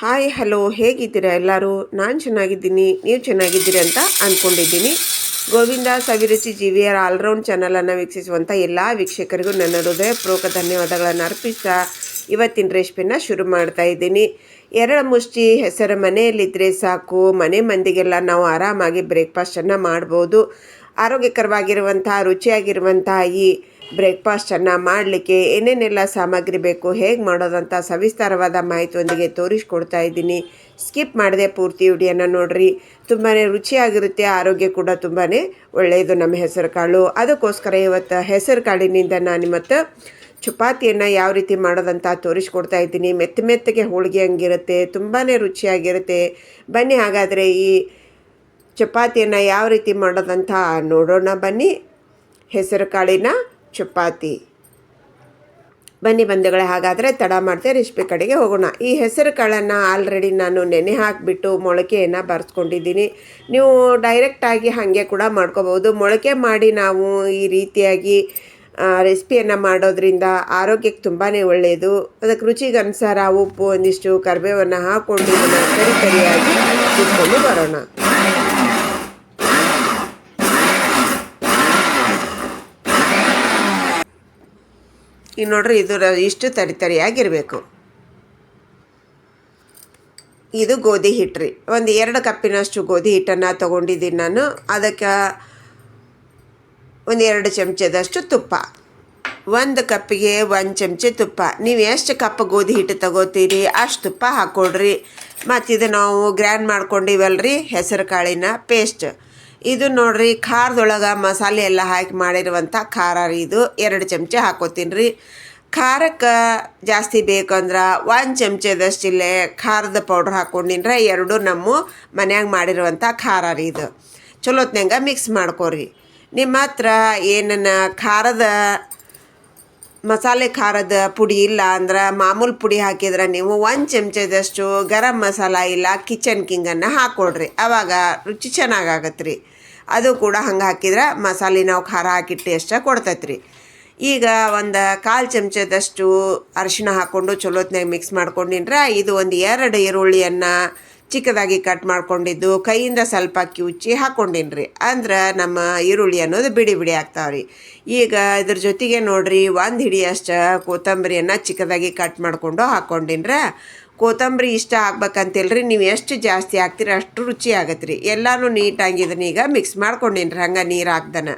Hi hello ಹೇಗಿದ್ದೀರಾ ಎಲ್ಲರೂ? ನಾನು ಚೆನ್ನಾಗಿದ್ದೀನಿ. ನೀವು ಚೆನ್ನಾಗಿದ್ದೀರಿ ಅಂತ ಅಂದ್ಕೊಂಡಿದ್ದೀನಿ Govinda Saviruchi G V R all round ಚಾನಲನ್ನು ವೀಕ್ಷಿಸುವಂಥ ಎಲ್ಲ ವೀಕ್ಷಕರಿಗೂ ನನ್ನ ಹೃದಯಪೂರ್ವಕ ಧನ್ಯವಾದಗಳನ್ನು ಅರ್ಪಿಸ್ತಾ ಇವತ್ತಿನ ರೆಸಿಪಿನ ಶುರು ಮಾಡ್ತಾ ಇದ್ದೀನಿ. ಎರಡು ಮುಷ್ಟಿ ಹೆಸರು ಮನೆಯಲ್ಲಿದ್ದರೆ ಸಾಕು. ಮನೆ ಮಂದಿಗೆಲ್ಲ ನಾವು ಆರಾಮಾಗಿ ಬ್ರೇಕ್ಫಾಸ್ಟನ್ನು ಮಾಡ್ಬೋದು. ಆರೋಗ್ಯಕರವಾಗಿರುವಂಥ ರುಚಿಯಾಗಿರುವಂಥ ಈ ಬ್ರೇಕ್ಫಾಸ್ಟನ್ನು ಮಾಡಲಿಕ್ಕೆ ಏನೇನೆಲ್ಲ ಸಾಮಗ್ರಿ ಬೇಕು, ಹೇಗೆ ಮಾಡೋದಂತ ಸವಿಸ್ತಾರವಾದ ಮಾಹಿತಿಯೊಂದಿಗೆ ತೋರಿಸ್ಕೊಡ್ತಾ ಇದ್ದೀನಿ. ಸ್ಕಿಪ್ ಮಾಡದೆ ಪೂರ್ತಿ ವಿಡಿಯೋನ ನೋಡ್ರಿ. ತುಂಬಾ ರುಚಿಯಾಗಿರುತ್ತೆ, ಆರೋಗ್ಯ ಕೂಡ ತುಂಬಾ ಒಳ್ಳೆಯದು ನಮ್ಮ ಹೆಸರು ಕಾಳು. ಅದಕ್ಕೋಸ್ಕರ ಇವತ್ತು ಹೆಸರು ಕಾಳಿನಿಂದ ನಾನು ಇವತ್ತು ಚಪಾತಿಯನ್ನು ಯಾವ ರೀತಿ ಮಾಡೋದಂತ ತೋರಿಸ್ಕೊಡ್ತಾ ಇದ್ದೀನಿ. ಮೆತ್ತ ಮೆತ್ತಗೆ ಹೋಳಿಗೆ ಹಂಗಿರುತ್ತೆ ತುಂಬಾ ರುಚಿಯಾಗಿರುತ್ತೆ. ಬನ್ನಿ ಹಾಗಾದರೆ ಈ ಚಪಾತಿಯನ್ನು ಯಾವ ರೀತಿ ಮಾಡೋದಂತ ನೋಡೋಣ. ಬನ್ನಿ, ಹೆಸರು ಕಾಳಿನ ಚಪಾತಿ. ಬನ್ನಿ ಬಂಧುಗಳೇ, ಹಾಗಾದರೆ ತಡ ಮಾಡ್ತೆ, ರೆಸಿಪಿ ಕಡೆಗೆ ಹೋಗೋಣ. ಈ ಹೆಸರು ಕಾಳನ್ನು ಆಲ್ರೆಡಿ ನಾನು ನೆನೆ ಹಾಕಿಬಿಟ್ಟು ಮೊಳಕೆಯನ್ನು ಬರೆಸ್ಕೊಂಡಿದ್ದೀನಿ. ನೀವು ಡೈರೆಕ್ಟಾಗಿ ಹಾಗೆ ಕೂಡ ಮಾಡ್ಕೋಬೋದು ಮೊಳಕೆ ಮಾಡಿ ನಾವು ಈ ರೀತಿಯಾಗಿ ರೆಸಿಪಿಯನ್ನು ಮಾಡೋದ್ರಿಂದ ಆರೋಗ್ಯಕ್ಕೆ ತುಂಬಾ ಒಳ್ಳೆಯದು ಅದಕ್ಕೆ ರುಚಿಗೆ ಅನುಸಾರ ಉಪ್ಪು, ಒಂದಿಷ್ಟು ಕರಿಬೇವನ್ನು ಹಾಕ್ಕೊಂಡು ಸರಿ ಸರಿಯಾಗಿ ಇಟ್ಕೊಂಡು ಬರೋಣ. ಈಗ ನೋಡ್ರಿ ಇದು ಇಷ್ಟು ತರಿ ತರಿಯಾಗಿರಬೇಕು. ಇದು ಗೋಧಿ ಹಿಟ್ಟು ರೀ. ಒಂದು ಎರಡು ಕಪ್ಪಿನಷ್ಟು ಗೋಧಿ ಹಿಟ್ಟನ್ನು ತೊಗೊಂಡಿದ್ದೀನಿ ನಾನು. ಅದಕ್ಕೆ ಒಂದು ಎರಡು ಚಮಚದಷ್ಟು ತುಪ್ಪ. ಒಂದು ಕಪ್ಪಿಗೆ ಒಂದು ಚಮಚ ತುಪ್ಪ. ನೀವು ಎಷ್ಟು ಕಪ್ ಗೋಧಿ ಹಿಟ್ಟು ತಗೋತೀರಿ ಅಷ್ಟು ತುಪ್ಪ ಹಾಕ್ಕೊಡ್ರಿ ಮತ್ತು ಇದು ನಾವು ಗ್ರ್ಯಾಂಡ್ ಮಾಡ್ಕೊಂಡಿವಲ್ರಿ ಹೆಸರು ಕಾಳಿನ ಪೇಸ್ಟ್. ಇದು ನೋಡ್ರಿ, ಖಾರದೊಳಗೆ ಮಸಾಲೆ ಎಲ್ಲ ಹಾಕಿ ಮಾಡಿರುವಂಥ ಖಾರ ರೀ ಇದು. ಎರಡು ಚಮಚ ಹಾಕೋತೀನಿ ರೀ. ಖಾರಕ್ಕೆ ಜಾಸ್ತಿ ಬೇಕಂದ್ರೆ ಒಂದು ಚಮಚದಷ್ಟಿಲ್ಲೇ ಖಾರದ ಪೌಡ್ರ್ ಹಾಕ್ಕೊಂಡಿನ್ರೆ ಎರಡು ನಮ್ಮ ಮನ್ಯಾಗ ಮಾಡಿರುವಂಥ ಖಾರ ರೀ ಇದು. ಚಲೋತ್ನಂಗೆ ಮಿಕ್ಸ್ ಮಾಡ್ಕೊರಿ. ನಿಮ್ಮ ಹತ್ರ ಏನನ್ನ ಖಾರದ ಮಸಾಲೆ ಖಾರದ ಪುಡಿ ಇಲ್ಲ ಅಂದ್ರೆ ಮಾಮೂಲು ಪುಡಿ ಹಾಕಿದ್ರೆ ನೀವು ಒಂದು ಚಮಚದಷ್ಟು ಗರಂ ಮಸಾಲ ಇಲ್ಲ ಕಿಚನ್ ಕಿಂಗನ್ನು ಹಾಕ್ಕೊಡ್ರಿ ಆವಾಗ ರುಚಿ ಚೆನ್ನಾಗಾಗತ್ತೆ ರೀ ಅದು ಕೂಡ ಹಂಗೆ ಹಾಕಿದ್ರೆ ಮಸಾಲೆ ನಾವು ಖಾರ ಹಾಕಿಟ್ಟು ಅಷ್ಟೇ ಕೊಡ್ತೈತೆ ರೀ ಈಗ ಒಂದು ಕಾಲು ಚಮಚದಷ್ಟು ಅರಿಶಿಣ ಹಾಕ್ಕೊಂಡು ಚಲೋತ್ನಾಗ ಮಿಕ್ಸ್ ಮಾಡ್ಕೊಂಡಿನ್ರ. ಇದು ಒಂದು, ಎರಡು ಈರುಳ್ಳಿಯನ್ನು ಚಿಕ್ಕದಾಗಿ ಕಟ್ ಮಾಡ್ಕೊಂಡಿದ್ದು, ಕೈಯಿಂದ ಸ್ವಲ್ಪ ಕಿವುಚಿ ಹಾಕ್ಕೊಂಡಿನಿ ರೀ ಅಂದ್ರೆ ನಮ್ಮ ಈರುಳ್ಳಿ ಅನ್ನೋದು ಬಿಡಿ ಬಿಡಿ ಆಗ್ತಾವ್ರಿ. ಈಗ ಇದ್ರ ಜೊತೆಗೆ ನೋಡ್ರಿ, ಒಂದು ಹಿಡಿಯಷ್ಟು ಕೊತ್ತಂಬರಿಯನ್ನು ಚಿಕ್ಕದಾಗಿ ಕಟ್ ಮಾಡಿಕೊಂಡು ಹಾಕ್ಕೊಂಡಿನ್ರೆ ಕೊತ್ತಂಬರಿ ಇಷ್ಟ ಆಗ್ಬೇಕಂತಿಲ್ರಿ, ನೀವು ಎಷ್ಟು ಜಾಸ್ತಿ ಹಾಕ್ತೀರಿ ಅಷ್ಟು ರುಚಿ ಆಗತ್ತೆ ರೀ ಎಲ್ಲನೂ ನೀಟಾಗಿ ಇದನ್ನ ಈಗ ಮಿಕ್ಸ್ ಮಾಡ್ಕೊಂಡಿನ್ರಿ, ಹಂಗೆ ನೀರು ಹಾಕ್ದನ.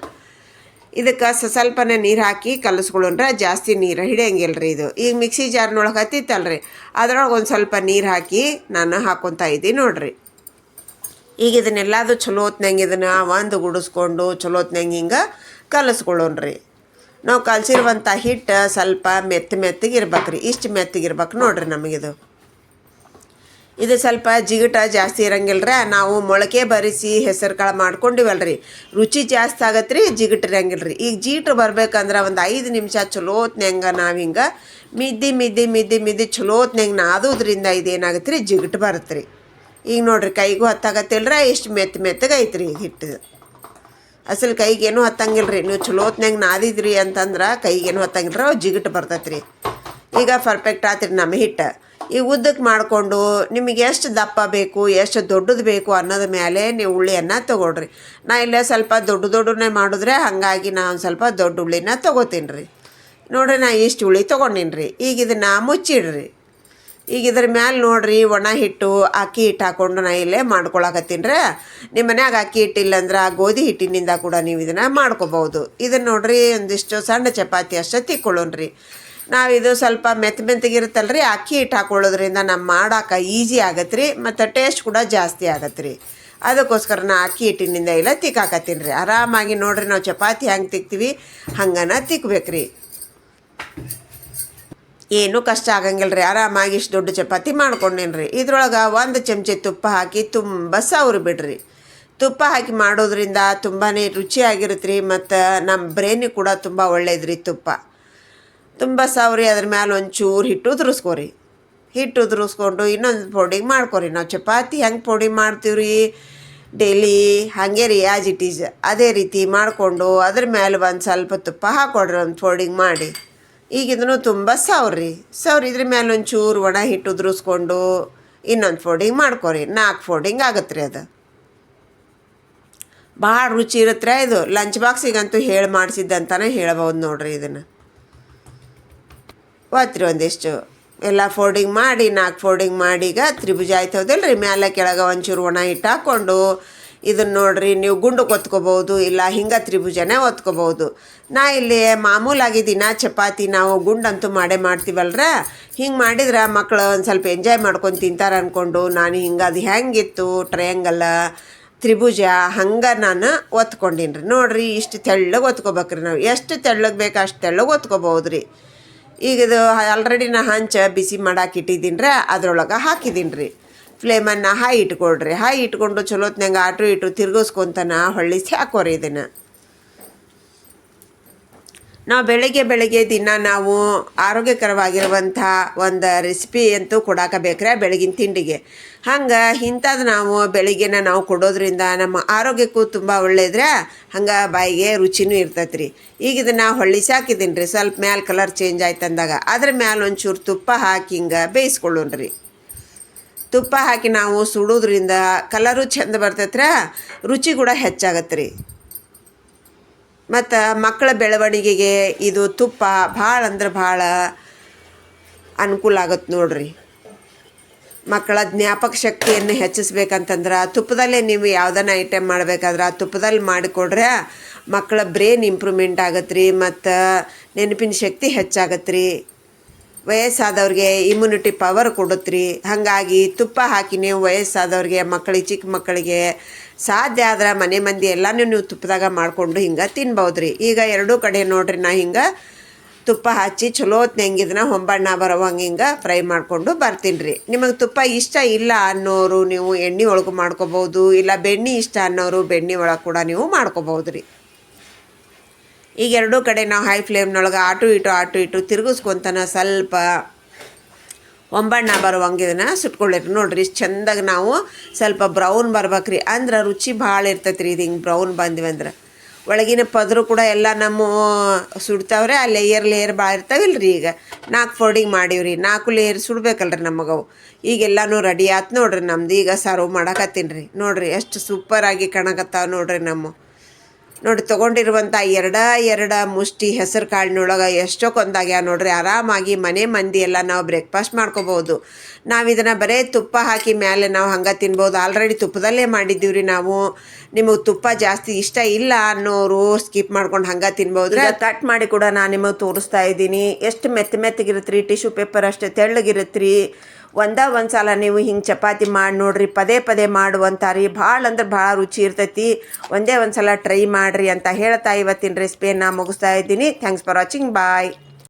ಇದಕ್ಕೆ ಸ್ವಲ್ಪನೇ ನೀರು ಹಾಕಿ ಕಲಸ್ಕೊಳ್ಳೋಣ ಜಾಸ್ತಿ ನೀರು ಹಿಡಿಯಂಗಿಲ್ಲ ರೀ ಇದು. ಈಗ ಮಿಕ್ಸಿ ಜಾರ್ನೊಳಗೆ ಹತ್ತಿತ್ತಲ್ರಿ. ಅದ್ರೊಳಗೆ ಒಂದು ಸ್ವಲ್ಪ ನೀರು ಹಾಕಿ ನಾನು ಹಾಕ್ಕೊತಾ ಇದ್ದೀನಿ ನೋಡ್ರಿ. ಈಗ ಇದನ್ನೆಲ್ಲದು ಚಲೋ ಹೊತ್ನಂಗೆ ಇದನ್ನು ಒಂದು ಗುಡಿಸ್ಕೊಂಡು ಚಲೋ ಹೊತ್ನಂಗೆ ಹಿಂಗೆ ಕಲಸ್ಕೊಳ್ಳೋಣ್ರಿ. ನಾವು ಕಲಸಿರುವಂಥ ಹಿಟ್ಟು ಸ್ವಲ್ಪ ಮೆತ್ತ ಮೆತ್ತಗೆ ಇರ್ಬೇಕು ರೀ ಇಷ್ಟು ಮೆತ್ತಗಿರ್ಬೇಕು ನೋಡ್ರಿ ನಮಗಿದು. ಇದು ಸ್ವಲ್ಪ ಜಿಗಟ ಜಾಸ್ತಿ ಇರಂಗಿಲ್ರ. ನಾವು ಮೊಳಕೆ ಬರಿಸಿ ಹೆಸರು ಕಾಳು ಮಾಡ್ಕೊಂಡಿವಲ್ರಿ. ರುಚಿ ಜಾಸ್ತಿ ಆಗತ್ತೆ ರೀ ಜಿಗಟ್ ಇರಂಗಿಲ್ಲ ರೀ ಈಗ ಜೀಟ್ರು ಬರ್ಬೇಕಂದ್ರೆ ಒಂದು ಐದು ನಿಮಿಷ ಚಲೋತ್ನಂಗ ನಾವು ಹಿಂಗೆ ಮಿದ್ದಿ ಮಿದ್ದಿ ಮಿದ್ದಿ ಮಿದ್ದಿ ಚಲೋತ್ನಂಗೆ ನಾದೋದ್ರಿಂದ ಇದೇನಾಗತ್ತೆ ರೀ ಜಿಗಟ್ ಬರುತ್ತೆ ರೀ ಈಗ ನೋಡ್ರಿ ಕೈಗೂ ಹತ್ತಾಗತ್ತಿಲ್ರ ಎಷ್ಟು ಮೆತ್ತ ಮೆತ್ತಗೆ ಐತ್ರಿ ಈಗ ಹಿಟ್ಟು ಅಸಲು ಕೈಗೇನು ಹತ್ತಂಗಿಲ್ಲ ರೀ ನೀವು ಚಲೋತ್ನಾಗ ನಾದಿದ್ರಿ ಅಂತಂದ್ರೆ ಕೈಗೇನು ಹತ್ತಂಗಿಲ್ಲ ರೀ ಜಿಗಟ್ ಬರ್ತೈತೆ ರೀ ಈಗ ಪರ್ಫೆಕ್ಟ್ ಆತ್ರಿ ನಮ್ಮ ಹಿಟ್ಟು ಈ ಉದ್ದಕ್ಕೆ ಮಾಡಿಕೊಂಡು ನಿಮಗೆ ಎಷ್ಟು ದಪ್ಪ ಬೇಕು, ಎಷ್ಟು ದೊಡ್ಡದು ಬೇಕು ಅನ್ನೋದ್ರ ಮೇಲೆ ನೀವು ಉಳ್ಳಿಯನ್ನು ತೊಗೊಳ್ರಿ. ನಾ ಇಲ್ಲೇ ಸ್ವಲ್ಪ ದೊಡ್ಡ ದೊಡ್ಡನೇ ಮಾಡಿದ್ರೆ ಹಾಗಾಗಿ ನಾನು ಸ್ವಲ್ಪ ದೊಡ್ಡ ಉಳ್ಳಿನ ತೊಗೋತೀನಿ ರೀ ನೋಡ್ರಿ ನಾ ಇಷ್ಟು ಹುಳಿ ತೊಗೊಂಡಿನಿ ರೀ ಈಗ ಇದನ್ನು ಮುಚ್ಚಿಡ್ರಿ. ಈಗ ಇದ್ರ ಮ್ಯಾಲೆ ನೋಡ್ರಿ ಒಣ ಹಿಟ್ಟು, ಅಕ್ಕಿ ಹಿಟ್ಟು ಹಾಕ್ಕೊಂಡು ನಾ ಇಲ್ಲೇ ಮಾಡ್ಕೊಳಕತ್ತೀನಿ ರೀ ನಿಮ್ಮ ಮನ್ಯಾಗ ಅಕ್ಕಿ ಹಿಟ್ಟಿಲ್ಲ ಅಂದ್ರೆ ಗೋಧಿ ಹಿಟ್ಟಿನಿಂದ ಕೂಡ ನೀವು ಇದನ್ನು ಮಾಡ್ಕೋಬೋದು ಇದನ್ನು ನೋಡ್ರಿ ಒಂದಿಷ್ಟು ಸಣ್ಣ ಚಪಾತಿ ಅಷ್ಟು ತಿಕ್ಕೊಳ್ಳೋಣ್ರಿ. ನಾವಿದು ಸ್ವಲ್ಪ ಮೆತ್ತ ಮೆತ್ತಗಿರುತ್ತಲ್ಲ ರೀ ಅಕ್ಕಿ ಹಿಟ್ಟು ಹಾಕೊಳ್ಳೋದ್ರಿಂದ ನಮ್ಮ ಮಾಡಾಕ ಈಸಿ ಆಗತ್ತೆ ರೀ ಮತ್ತು ಟೇಸ್ಟ್ ಕೂಡ ಜಾಸ್ತಿ ಆಗತ್ತೆ ರೀ ಅದಕ್ಕೋಸ್ಕರ ನಾ ಅಕ್ಕಿ ಹಿಟ್ಟಿನಿಂದ ಇಲ್ಲ ತಿಕ್ಕಾಕತ್ತೀನಿ ರೀ ಆರಾಮಾಗಿ ನೋಡ್ರಿ, ನಾವು ಚಪಾತಿ ಹೆಂಗೆ ತಿಕ್ತೀವಿ, ಹಂಗನ ತಿಕ್ಬೇಕು ರೀ ಏನೂ ಕಷ್ಟ ಆಗಂಗಿಲ್ಲ ರೀ ಆರಾಮಾಗಿ ಇಷ್ಟು ದೊಡ್ಡ ಚಪಾತಿ ಮಾಡ್ಕೊಂಡೇನಿ ರೀ ಇದ್ರೊಳಗೆ ಒಂದು ಚಮಚೆ ತುಪ್ಪ ಹಾಕಿ ತುಂಬ ಸವ್ರಿ ಬಿಡ್ರಿ. ತುಪ್ಪ ಹಾಕಿ ಮಾಡೋದ್ರಿಂದ ತುಂಬಾ ರುಚಿಯಾಗಿರುತ್ತೆ ರೀ ಮತ್ತು ನಮ್ಮ ಬ್ರೇನಿಗೆ ಕೂಡ ತುಂಬ ಒಳ್ಳೇದು ರೀ ತುಪ್ಪ. ತುಂಬ ಸಾವ್ರಿ ಅದ್ರ ಮ್ಯಾಲೆ ಒಂಚೂರು ಹಿಟ್ಟು ಉದುರಿಸ್ಕೊರಿ. ಹಿಟ್ಟು ಉದುರಿಸ್ಕೊಂಡು ಇನ್ನೊಂದು ಪೌಡಿ ಮಾಡ್ಕೊರಿ. ನಾವು ಚಪಾತಿ ಹೆಂಗೆ ಪೌಡಿ ಮಾಡ್ತೀವಿ ರೀ ಡೈಲಿ ಹಾಗೆ ರೀ ಆ್ಯಸ್ ಇಟ್ ಈಸ್ ಅದೇ ರೀತಿ ಮಾಡಿಕೊಂಡು ಅದ್ರ ಮೇಲೆ ಒಂದು ಸ್ವಲ್ಪ ತುಪ್ಪ ಹಾಕೊಡ್ರಿ, ಒಂದು ಫೋಲ್ಡಿಂಗ್ ಮಾಡಿ. ಈಗಿದ್ರು ತುಂಬ ಸವ್ರಿ. ಸವ್ರಿ ಇದ್ರ ಮೇಲೆ ಒಂಚೂರು ಒಣ ಹಿಟ್ಟು ಉದುರಿಸ್ಕೊಂಡು ಇನ್ನೊಂದು ಫೋಲ್ಡಿಂಗ್ ಮಾಡ್ಕೊರಿ. ನಾಲ್ಕು ಫೋಡಿಂಗ್ ಆಗತ್ತೆ ರೀ ಅದು. ಭಾಳ ರುಚಿ ಇರುತ್ತೆ ಇದು. ಲಂಚ್ ಬಾಕ್ಸಿಗಂತೂ ಹೇಳಿ ಮಾಡಿಸಿದ್ದಂತಾನೆ ಹೇಳ್ಬೋದು ನೋಡ್ರಿ ಇದನ್ನು. ಒತ್ರಿ ಒಂದಿಷ್ಟು ಎಲ್ಲ ಫೋಲ್ಡಿಂಗ್ ಮಾಡಿ, ನಾಲ್ಕು ಫೋಲ್ಡಿಂಗ್ ಮಾಡಿ, ಈಗ ತ್ರಿಭುಜ ಆಯ್ತು ರೀ ಮ್ಯಾಲೆ ಕೆಳಗೆ ಒಂಚೂರು ಒಣ ಹಿಟ್ಟು ಹಾಕ್ಕೊಂಡು ಇದನ್ನು ನೋಡಿರಿ, ನೀವು ಗುಂಡು ಒತ್ಕೋಬೋದು ಇಲ್ಲ ಹಿಂಗೆ ತ್ರಿಭುಜನೇ ಒತ್ಕೋಬೋದು ನಾ ಇಲ್ಲಿ ಮಾಮೂಲಾಗಿ ದಿನ ಚಪಾತಿ ನಾವು ಗುಂಡಂತೂ ಮಾಡೇ ಮಾಡ್ತೀವಲ್ರ? ಹಿಂಗೆ ಮಾಡಿದ್ರೆ ಮಕ್ಕಳು ಒಂದು ಸ್ವಲ್ಪ ಎಂಜಾಯ್ ಮಾಡ್ಕೊಂಡು ತಿಂತಾರೆ ಅಂದ್ಕೊಂಡು ನಾನು ಹಿಂಗೆ ಅದು ಹೆಂಗಿತ್ತು ಟ್ರಯಾಂಗಲ್ಲ ತ್ರಿಭುಜ, ಹಂಗೆ ನಾನು ಒತ್ಕೊಂಡೀನಿ ರೀ ನೋಡಿರಿ ಇಷ್ಟು ತೆಳ್ಳಗೆ ಒತ್ಕೋಬೇಕ್ರಿ ನಾವು. ಎಷ್ಟು ತೆಳ್ಳಗೆ ಬೇಕು ಅಷ್ಟು ತೆಳ್ಳಗೆ ಒತ್ಕೋಬೋದು ರೀ ಈಗ ಇದು ಆಲ್ರೆಡಿ ನಾ ಹಂಚ ಬಿಸಿ ಮಾಡಕ್ಕೆ ಇಟ್ಟಿದ್ದೀನಿ ರೀ ಅದ್ರೊಳಗೆ ಹಾಕಿದ್ದೀನಿ ರೀ ಫ್ಲೇಮನ್ನು ಹೈ ಇಟ್ಕೊಳ್ರಿ, ಹೈ ಇಟ್ಕೊಂಡು ಚಲೋತ್ನಂಗೆ ಆಟು ಇಟ್ಟು ತಿರ್ಗಿಸ್ಕೊಂತನ ಹೊಳ್ಳಿಸಿ ಹಾಕೋರಿ ಇದನ್ನು. ನಾವು ಬೆಳಗ್ಗೆ ಬೆಳಗ್ಗೆ ದಿನ ನಾವು ಆರೋಗ್ಯಕರವಾಗಿರುವಂಥ ಒಂದು ರೆಸಿಪಿ ಅಂತೂ ಕೊಡಾಕ ಬೇಕ್ರೆ ಬೆಳಗಿನ ತಿಂಡಿಗೆ. ಹಂಗೆ ಇಂಥದ್ದು ನಾವು ಬೆಳಿಗ್ಗೆನ ನಾವು ಕೊಡೋದ್ರಿಂದ ನಮ್ಮ ಆರೋಗ್ಯಕ್ಕೂ ತುಂಬ ಒಳ್ಳೇದ್ರೆ ಹಂಗೆ ಬಾಯಿಗೆ ರುಚಿನೂ ಇರ್ತೈತೆ ರೀ ಈಗ ಇದನ್ನು ಹೊಳ್ಳಿಸಾಕಿದ್ದೀನಿ ರೀ ಸ್ವಲ್ಪ ಮ್ಯಾಲೆ ಕಲರ್ ಚೇಂಜ್ ಆಯ್ತು ಅಂದಾಗ. ಅದ್ರ ಮ್ಯಾಲ ಒಂಚೂರು ತುಪ್ಪ ಹಾಕಿ ಹಿಂಗೆ ಬೇಯಿಸ್ಕೊಳ್ಳೋಣ ರೀ ತುಪ್ಪ ಹಾಕಿ ನಾವು ಸುಡೋದ್ರಿಂದ ಕಲರು ಚಂದ ಬರ್ತೈತ್ರ, ರುಚಿ ಕೂಡ ಹೆಚ್ಚಾಗತ್ತೆ ರೀ ಮತ್ತು ಮಕ್ಕಳ ಬೆಳವಣಿಗೆಗೆ ಇದು ತುಪ್ಪ ಭಾಳ ಅಂದ್ರೆ ಭಾಳ ಅನುಕೂಲ ಆಗತ್ತೆ ನೋಡ್ರಿ. ಮಕ್ಕಳ ಜ್ಞಾಪಕ ಶಕ್ತಿಯನ್ನು ಹೆಚ್ಚಿಸ್ಬೇಕಂತಂದ್ರೆ ತುಪ್ಪದಲ್ಲೇ ನೀವು ಯಾವುದನ್ನ ಐಟಮ್ ಮಾಡಬೇಕಾದ್ರೆ ಆ ತುಪ್ಪದಲ್ಲಿ ಮಾಡಿಕೊಡ್ರೆ ಮಕ್ಕಳ ಬ್ರೇನ್ ಇಂಪ್ರೂವ್ಮೆಂಟ್ ಆಗತ್ತೆ ರೀ ಮತ್ತು ನೆನಪಿನ ಶಕ್ತಿ ಹೆಚ್ಚಾಗತ್ತೆ ರೀ ವಯಸ್ಸಾದವ್ರಿಗೆ ಇಮ್ಯುನಿಟಿ ಪವರ್ ಕೊಡುತ್ತೆ ಹಾಗಾಗಿ ತುಪ್ಪ ಹಾಕಿ ನೀವು ವಯಸ್ಸಾದವ್ರಿಗೆ ಮಕ್ಕಳಿಗೆ ಚಿಕ್ಕ ಮಕ್ಕಳಿಗೆ ಸಾಧ್ಯ ಆದ್ರೆ ಮನೆ ಮಂದಿ ಎಲ್ಲನೂ ನೀವು ತುಪ್ಪದಾಗ ಮಾಡಿಕೊಂಡು ಹಿಂಗೆ ತಿನ್ಬೋದು ರೀ ಈಗ ಎರಡೂ ಕಡೆ ನೋಡ್ರಿ ನಾ ಹಿಂಗೆ ತುಪ್ಪ ಹಚ್ಚಿ ಚಲೋ ಇದನ್ನ ಹೊಂಬಣ್ಣ ಬರೋವಂಗೆ ಹಿಂಗೆ ಫ್ರೈ ಮಾಡಿಕೊಂಡು ಬರ್ತೀನಿ ರೀ ನಿಮಗೆ ತುಪ್ಪ ಇಷ್ಟ ಇಲ್ಲ ಅನ್ನೋರು ನೀವು ಎಣ್ಣೆ ಒಳಗೆ ಮಾಡ್ಕೋಬೋದು ಇಲ್ಲ ಬೆಣ್ಣೆ ಇಷ್ಟ ಅನ್ನೋರು ಬೆಣ್ಣೆ ಒಳಗೆ ಕೂಡ ನೀವು ಮಾಡ್ಕೋಬೋದು ರೀ ಈಗ ಎರಡೂ ಕಡೆ ನಾವು ಹೈ ಫ್ಲೇಮ್ನೊಳಗೆ ಆಟು ಇಟ್ಟು ಆಟು ಇಟ್ಟು ತಿರುಗಿಸ್ಕೊತಾನ ಸ್ವಲ್ಪ ಒಂಬಣ್ಣ ಬರುವಂಗೆ ಇದನ್ನು ಸುಟ್ಕೊಳ್ಳಿರಿ ನೋಡ್ರಿ ಇಷ್ಟು ಚಂದಾಗಿ ನಾವು ಸ್ವಲ್ಪ ಬ್ರೌನ್ ಬರ್ಬೇಕ್ರಿ. ಅಂದ್ರೆ ರುಚಿ ಭಾಳ ಇರ್ತೈತೆ ರೀ ಇದು ಹಿಂಗೆ ಬ್ರೌನ್ ಬಂದ್ವಿ ಅಂದ್ರೆ. ಒಳಗಿನ ಪದರು ಕೂಡ ಎಲ್ಲ ನಮ್ಮ ಸುಡ್ತಾವ್ರೆ, ಆ ಲೇಯರ್ ಲೇಯರ್ ಭಾಳ ಇರ್ತಾವಿಲ್ಲ ರೀ ಈಗ. ನಾಲ್ಕು ಫೋಲ್ಡಿಂಗ್ ಮಾಡೀವ್ರಿ. ನಾಲ್ಕು ಲೇಯರ್ ಸುಡ್ಬೇಕಲ್ರಿ ನಮಗವು. ಈಗೆಲ್ಲನೂ ರೆಡಿ ಆಯ್ತು ನೋಡ್ರಿ ನಮ್ದು. ಈಗ ಸರ್ವ್ ಮಾಡಕತ್ತೀನಿ ರೀ ನೋಡಿರಿ ಎಷ್ಟು ಸೂಪರಾಗಿ ಕಾಣಕತ್ತಾವ ನೋಡ್ರಿ ನಮ್ಮ. ನೋಡಿ ತೊಗೊಂಡಿರುವಂಥ ಎರಡ ಎರಡ ಮುಷ್ಟಿ ಹೆಸರು ಕಾಳಿನೊಳಗೆ ಎಷ್ಟೊಕ್ಕೊಂದಾಗ್ಯಾವ ನೋಡ್ರಿ. ಆರಾಮಾಗಿ ಮನೆ ಮಂದಿ ಎಲ್ಲ ನಾವು ಬ್ರೇಕ್ಫಾಸ್ಟ್ ಮಾಡ್ಕೋಬೋದು ನಾವು ಇದನ್ನು ಬರೇ ತುಪ್ಪ ಹಾಕಿ ಮೇಲೆ ನಾವು ಹಂಗೆ ತಿನ್ಬೋದು ಆಲ್ರೆಡಿ ತುಪ್ಪದಲ್ಲೇ ಮಾಡಿದ್ದೀವಿ ರೀ ನಾವು. ನಿಮಗೆ ತುಪ್ಪ ಜಾಸ್ತಿ ಇಷ್ಟ ಇಲ್ಲ ಅನ್ನೋರು ಸ್ಕಿಪ್ ಮಾಡ್ಕೊಂಡು ಹಂಗೆ ತಿನ್ಬೋದು ಕಟ್ ಮಾಡಿ ಕೂಡ ನಾನು ನಿಮಗೆ ತೋರಿಸ್ತಾ ಇದ್ದೀನಿ. ಎಷ್ಟು ಮೆತ್ತ ಮೆತ್ತಗಿರುತ್ತೆ ರೀ ಟಿಶ್ಯೂ ಪೇಪರ್ ಅಷ್ಟೇ ತೆಳ್ಳಗಿರುತ್ತೆ ರೀ ಒಂದ ಒಂದು ಸಲ ನೀವು ಹಿಂಗೆ ಚಪಾತಿ ಮಾಡಿ ನೋಡ್ರಿ, ಪದೇ ಪದೇ ಮಾಡುವಂತಾರಿ. ಭಾಳ ಅಂದ್ರೆ ಭಾಳ ರುಚಿ ಇರ್ತೈತಿ. ಒಂದೇ ಒಂದು ಸಲ ಟ್ರೈ ಮಾಡಿರಿ ಅಂತ ಹೇಳ್ತಾ ಇವತ್ತಿನ ರೆಸಿಪಿಯನ್ನು ಮುಗಿಸ್ತಾ ಇದ್ದೀನಿ. Thanks for watching bye